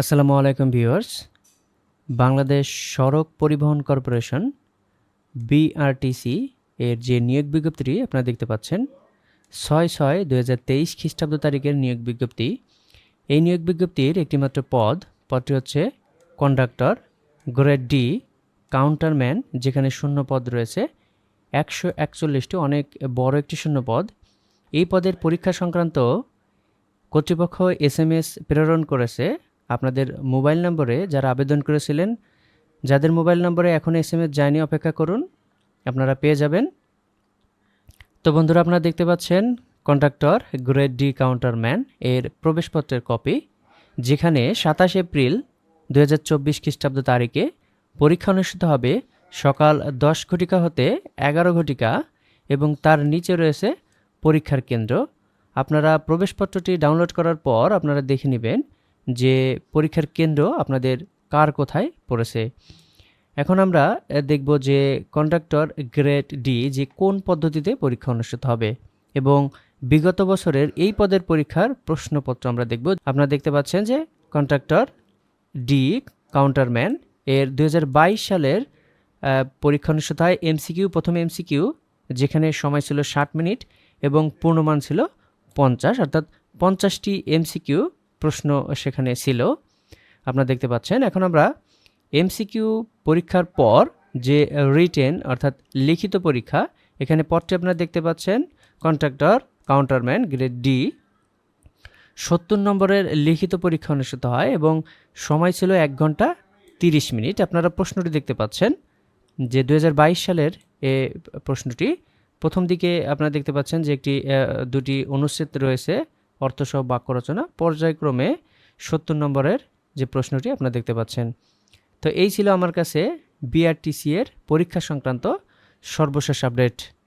আসসালামু আলাইকুম ভিউয়ার্স। বাংলাদেশ সড়ক পরিবহন কর্পোরেশন, বিআরটিসি এর যে নিয়োগ বিজ্ঞপ্তিটি আপনারা দেখতে পাচ্ছেন, ছয় ছয় দু হাজার তেইশ খ্রিস্টাব্দ তারিখের নিয়োগ বিজ্ঞপ্তি। এই নিয়োগ বিজ্ঞপ্তির একটিমাত্র পদ, পদটি হচ্ছে কন্ডাক্টর গ্রেড ডি কাউন্টারম্যান, যেখানে শূন্য পদ রয়েছে, একশো একচল্লিশটি, অনেক বড় একটি শূন্য পদ। এই পদের পরীক্ষা সংক্রান্ত কর্তৃপক্ষ এস এম এস প্রেরণ করেছে আপনাদের মোবাইল নম্বরে যারা আবেদন করেছিলেন, যাদের মোবাইল নম্বরে এখন এস এম এস যায়নি, অপেক্ষা করুন, আপনারা পেয়ে যাবেন। তো বন্ধুরা, আপনারা দেখতে পাচ্ছেন কন্ট্রাক্টর গ্রেড ডি কাউন্টারম্যান এর প্রবেশপত্রের কপি, যেখানে সাতাশ এপ্রিল দু হাজার চব্বিশ খ্রিস্টাব্দ তারিখে পরীক্ষা অনুষ্ঠিত হবে সকাল দশ ঘটিকা হতে এগারো ঘটিকা এবং তার নিচে রয়েছে পরীক্ষার কেন্দ্র। আপনারা প্রবেশপত্রটি ডাউনলোড করার পর আপনারা দেখে নেবেন যে পরীক্ষার কেন্দ্র আপনাদের কার কোথায় পড়েছে। এখন আমরা দেখব যে কন্ডাক্টর গ্রেড ডি যে কোন পদ্ধতিতে পরীক্ষা অনুষ্ঠিত হবে এবং বিগত বছরের এই পদের পরীক্ষার প্রশ্নপত্র আমরা দেখব। আপনারা দেখতে পাচ্ছেন যে কন্ট্রাক্টর ডি কাউন্টারম্যান এর দু হাজার বাইশ সালের পরীক্ষা অনুষ্ঠিত হয় এমসিকিউ প্রথম এমসিকিউ যেখানে সময় ছিল ষাট মিনিট এবং পূর্ণমান ছিল পঞ্চাশ, অর্থাৎ পঞ্চাশটি এমসিকিউ প্রশ্ন সেখানে ছিল। আপনারা দেখতে পাচ্ছেন, এখন আমরা এমসিকিউ পরীক্ষার পর যে রিটেন অর্থাৎ লিখিত পরীক্ষা, এখানে পদটি আপনারা দেখতে পাচ্ছেন কন্ট্রাক্টর কাউন্টারম্যান গ্রেড ডি সত্তর নম্বরের লিখিত পরীক্ষা অনুষ্ঠিত হয় এবং সময় ছিল এক ঘণ্টা তিরিশ মিনিট। আপনারা প্রশ্নটি দেখতে পাচ্ছেন যে দুহাজার বাইশ সালের এ প্রশ্নটি। প্রথম দিকে আপনারা দেখতে পাচ্ছেন যে একটি দুটি অনুচ্ছেদ রয়েছে। অর্থসহ বাক্য রচনা পর্যায়ক্রমে সত্তর নম্বরের যে প্রশ্নটি আপনারা দেখতে পাচ্ছেন। তো এই ছিল আমার কাছে বিআরটিসি এর পরীক্ষা সংক্রান্ত সর্বশেষ আপডেট